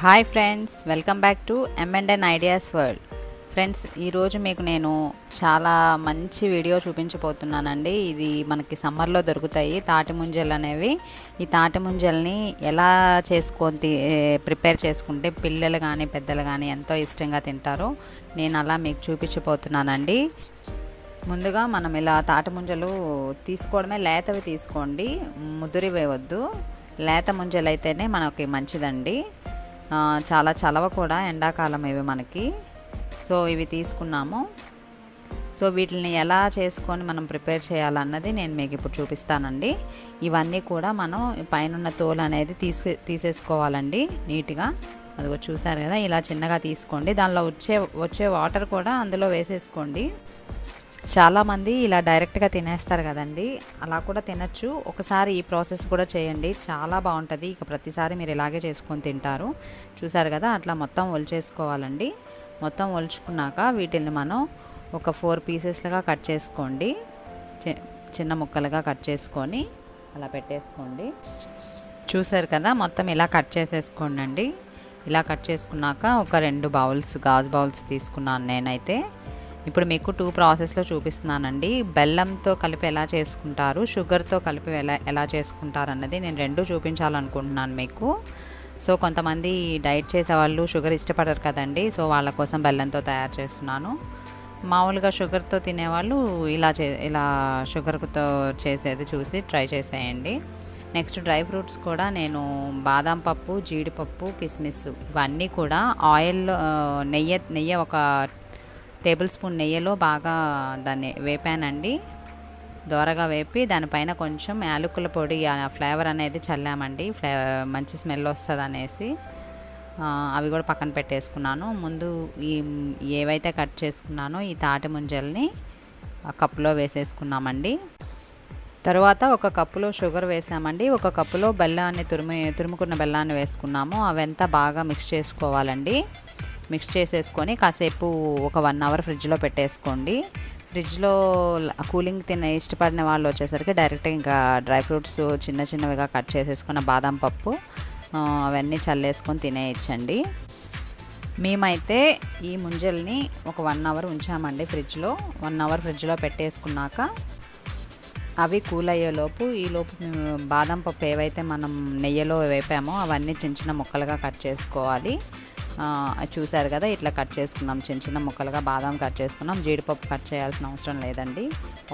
Hi friends welcome back to ఎంఎండ్ఎన్ ideas world friends ఈరోజు మీకు నేను చాలా మంచి వీడియో చూపించబోతున్నానండి. ఇది మనకి సమ్మర్లో దొరుకుతాయి తాటి ముంజలు అనేవి. ఈ తాటి ముంజల్ని ఎలా చేసుకొని తి- ప్రిపేర్ చేసుకుంటే పిల్లలు కానీ పెద్దలు కానీ ఎంతో ఇష్టంగా తింటారో నేను అలా మీకు చూపించబోతున్నానండి. ముందుగా మనం ఇలా తాటి ముంజలు తీసుకోవడమే లేతవి తీసుకోండి. ముదురి వేయవద్దు లేత ముంజలు అయితేనే మనకి మంచిదండి. చాలా చలవ కూడా ఎండాకాలం ఇవి మనకి. సో ఇవి తీసుకున్నాము. సో వీటిని ఎలా చేసుకొని మనం ప్రిపేర్ చేయాలన్నది నేను మీకు ఇప్పుడు చూపిస్తానండి. ఇవన్నీ కూడా మనం పైన తోలు అనేది తీసు తీసేసుకోవాలండి నీట్గా. అదిగో చూసారు కదా ఇలా చిన్నగా తీసుకోండి. దానిలో వచ్చే వచ్చే వాటర్ కూడా అందులో వేసేసుకోండి. చాలామంది ఇలా డైరెక్ట్గా తినేస్తారు కదండి. అలా కూడా తినచ్చు. ఒకసారి ఈ ప్రాసెస్ కూడా చేయండి. చాలా బాగుంటుంది. ఇక ప్రతిసారి మీరు ఇలాగే చేసుకొని తింటారు. చూసారు కదా అట్లా మొత్తం ఒలిచేసుకోవాలండి. మొత్తం ఒలుచుకున్నాక వీటిని మనం ఒక ఫోర్ పీసెస్లుగా కట్ చేసుకోండి. చి- చిన్న ముక్కలుగా కట్ చేసుకొని అలా పెట్టేసుకోండి. చూసారు కదా మొత్తం ఇలా కట్ చేసేసుకోండి అండి ఇలా కట్ చేసుకున్నాక ఒక రెండు బౌల్స్ గాజు బౌల్స్ తీసుకున్నాను నేనైతే. ఇప్పుడు మీకు టూ ప్రాసెస్లో చూపిస్తున్నానండి. బెల్లంతో కలిపి ఎలా చేసుకుంటారు షుగర్తో కలిపి ఎలా ఎలా చేసుకుంటారు అన్నది నేను రెండు చూపించాలనుకుంటున్నాను మీకు. సో కొంతమంది డైట్ చేసేవాళ్ళు షుగర్ ఇష్టపడరు కదండి. సో వాళ్ళ కోసం బెల్లంతో తయారు చేస్తున్నాను. మామూలుగా షుగర్తో తినేవాళ్ళు ఇలా చే ఇలా షుగర్తో చేసేది చూసి ట్రై చేసేయండి. నెక్స్ట్ డ్రై ఫ్రూట్స్ కూడా నేను బాదం పప్పు జీడిపప్పు కిస్మిస్ ఇవన్నీ కూడా ఆయిల్లో నెయ్యి నెయ్యి ఒక టేబుల్ స్పూన్ నెయ్యిలో బాగా దాన్ని వేపానండి. దోరగా వేపి దానిపైన కొంచెం యాలకుల పొడి ఫ్లేవర్ అనేది చల్లామండి. ఫ్లే మంచి స్మెల్ వస్తుంది అనేసి అవి కూడా పక్కన పెట్టేసుకున్నాను. ముందు ఈ ఏవైతే కట్ చేసుకున్నానో ఈ తాటి ముంజల్ని ఆ కప్పులో వేసేసుకున్నామండి. తర్వాత ఒక కప్పులో షుగర్ వేసామండి. ఒక కప్పులో బెల్లాన్ని తురుము తురుముకున్న బెల్లాన్ని వేసుకున్నాము. అవంతా బాగా మిక్స్ చేసుకోవాలండి. మిక్స్ చేసేసుకొని కాసేపు ఒక వన్ అవర్ ఫ్రిడ్జ్లో పెట్టేసుకోండి. ఫ్రిడ్జ్లో కూలింగ్ తిన ఇష్టపడిన వాళ్ళు వచ్చేసరికి డైరెక్ట్గా ఇంకా డ్రై ఫ్రూట్స్ చిన్న చిన్నవిగా కట్ చేసేసుకున్న బాదం పప్పు అవన్నీ చల్లేసుకొని తినేయచ్చండి. మేమైతే ఈ ముంజల్ని ఒక వన్ అవర్ ఉంచామండి ఫ్రిడ్జ్లో. వన్ అవర్ ఫ్రిడ్జ్లో పెట్టేసుకున్నాక అవి కూల్ అయ్యేలోపు ఈలోపు బాదం పప్పు ఏవైతే మనం నెయ్యిలో వేపామో అవన్నీ చిన్న చిన్న ముక్కలుగా కట్ చేసుకోవాలి. చూశారు చూసారు కదా ఇట్లా కట్ చేసుకున్నాం. చిన్న చిన్న ముక్కలుగా బాదం కట్ చేసుకున్నాం. జీడిపప్పు కట్ చేయాల్సిన అవసరం లేదండి.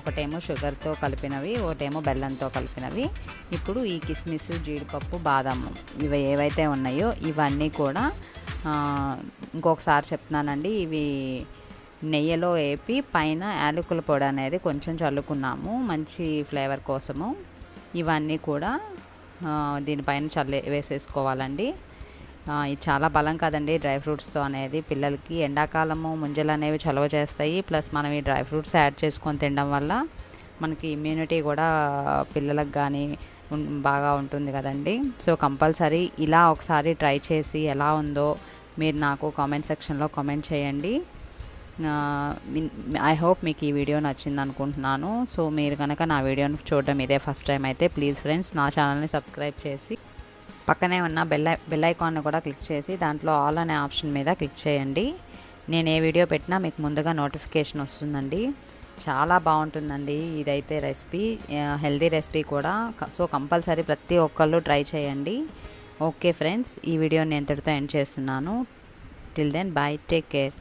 ఒకటేమో షుగర్తో కలిపినవి ఒకటేమో బెల్లంతో కలిపినవి. ఇప్పుడు ఈ కిస్మిస్ జీడిపప్పు బాదం ఇవి ఏవైతే ఉన్నాయో ఇవన్నీ కూడా ఇంకొకసారి చెప్తున్నానండి. ఇవి నెయ్యిలో వేపి పైన యాలకుల పొడి అనేది కొంచెం చల్లుకున్నాము మంచి ఫ్లేవర్ కోసము. ఇవన్నీ కూడా దీనిపైన చల్లే వేసేసుకోవాలండి. ఇది చాలా బలం కదండి డ్రై ఫ్రూట్స్తో అనేది పిల్లలకి. ఎండాకాలము ముంజలు అనేవి చలవ చేస్తాయి. ప్లస్ మనం ఈ డ్రై ఫ్రూట్స్ యాడ్ చేసుకొని తినడం వల్ల మనకి ఇమ్యూనిటీ కూడా పిల్లలకు కానీ బాగా ఉంటుంది కదండి. సో కంపల్సరీ ఇలా ఒకసారి ట్రై చేసి ఎలా ఉందో మీరు నాకు కామెంట్ సెక్షన్లో కామెంట్ చేయండి. ఐ హోప్ మీకు ఈ వీడియో నచ్చింది అనుకుంటున్నాను. సో మీరు కనుక నా వీడియోని చూడడం ఇదే ఫస్ట్ టైం అయితే ప్లీజ్ ఫ్రెండ్స్ నా ఛానల్ని సబ్స్క్రైబ్ చేసి పక్కనే ఉన్న బెల్ బెల్ ఐకాన్ని కూడా క్లిక్ చేసి దాంట్లో ఆల్ అనే ఆప్షన్ మీద క్లిక్ చేయండి. నేను ఏ వీడియో పెట్టినా మీకు ముందుగా నోటిఫికేషన్ వస్తుందండి. చాలా బాగుంటుందండి ఇదైతే రెసిపీ. హెల్దీ రెసిపీ కూడా. సో కంపల్సరీ ప్రతి ఒక్కళ్ళు ట్రై చేయండి. ఓకే ఫ్రెండ్స్ ఈ వీడియోని నేను ఎంతటితో ఎండ్ చేస్తున్నాను. Till then bye take care